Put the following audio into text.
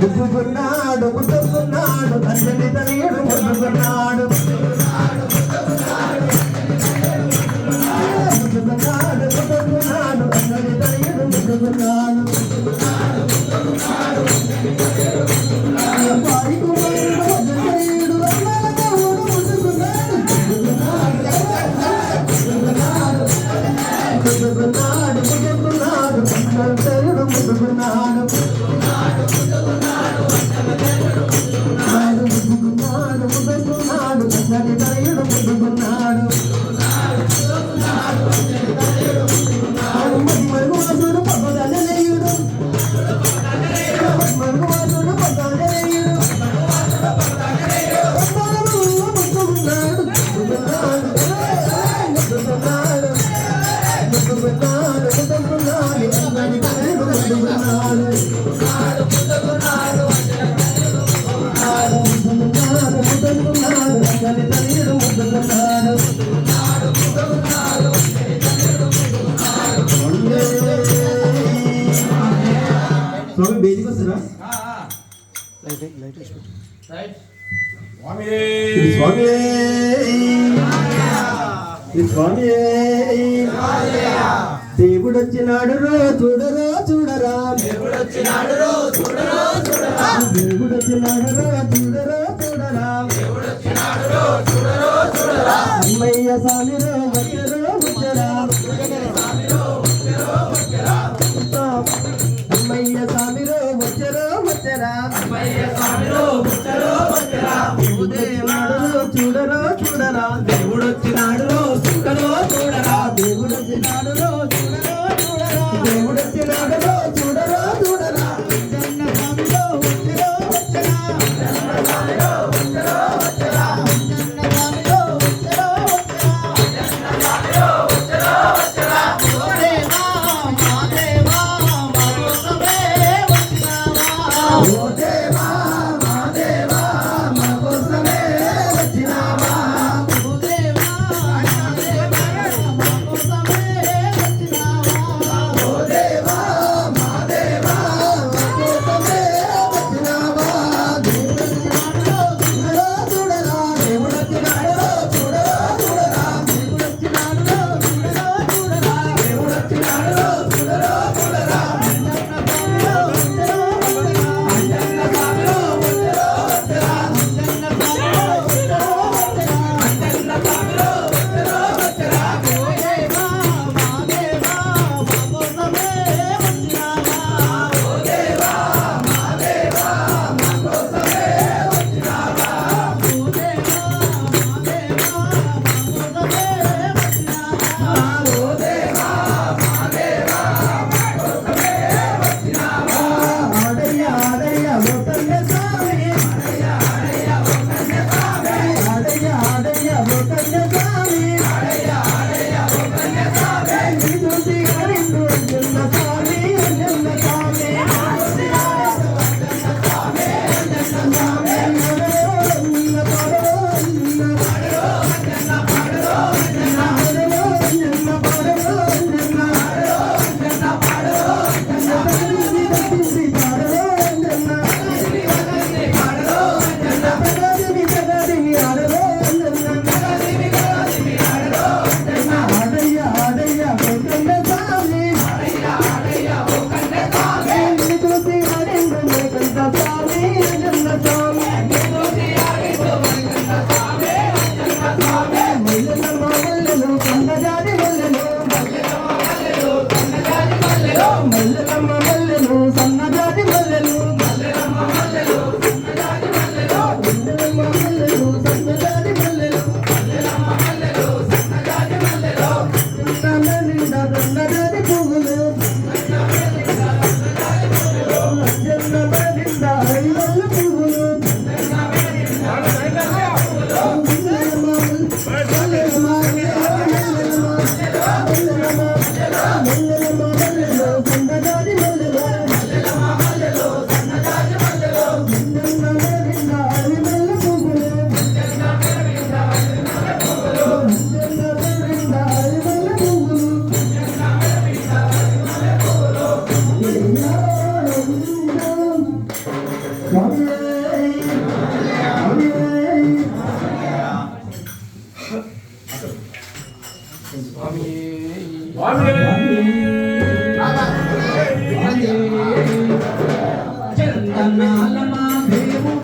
దుబ్బు కొన్నాడు ముద్దకున్నాడు తల్లిని తనయుడు ముద్దుకున్నాడు ముద్దుకున్నాడు ముద్దుకున్నాడు తల్లిని తనయుడు ముద్దుకున్నాడు But we're not దేవుడు వచ్చినాడు రో చూడరా చూడరా దేవుడు వచ్చినాడు రో చూడరా చూడరా దేవుడు వచ్చినాడు రో చూడరా చూడరా దేవుడు వచ్చినాడు రో చూడరా అమ్మయ్య సామి వచ్చరా వచ్చరా చూడరా 아멘. 아멘.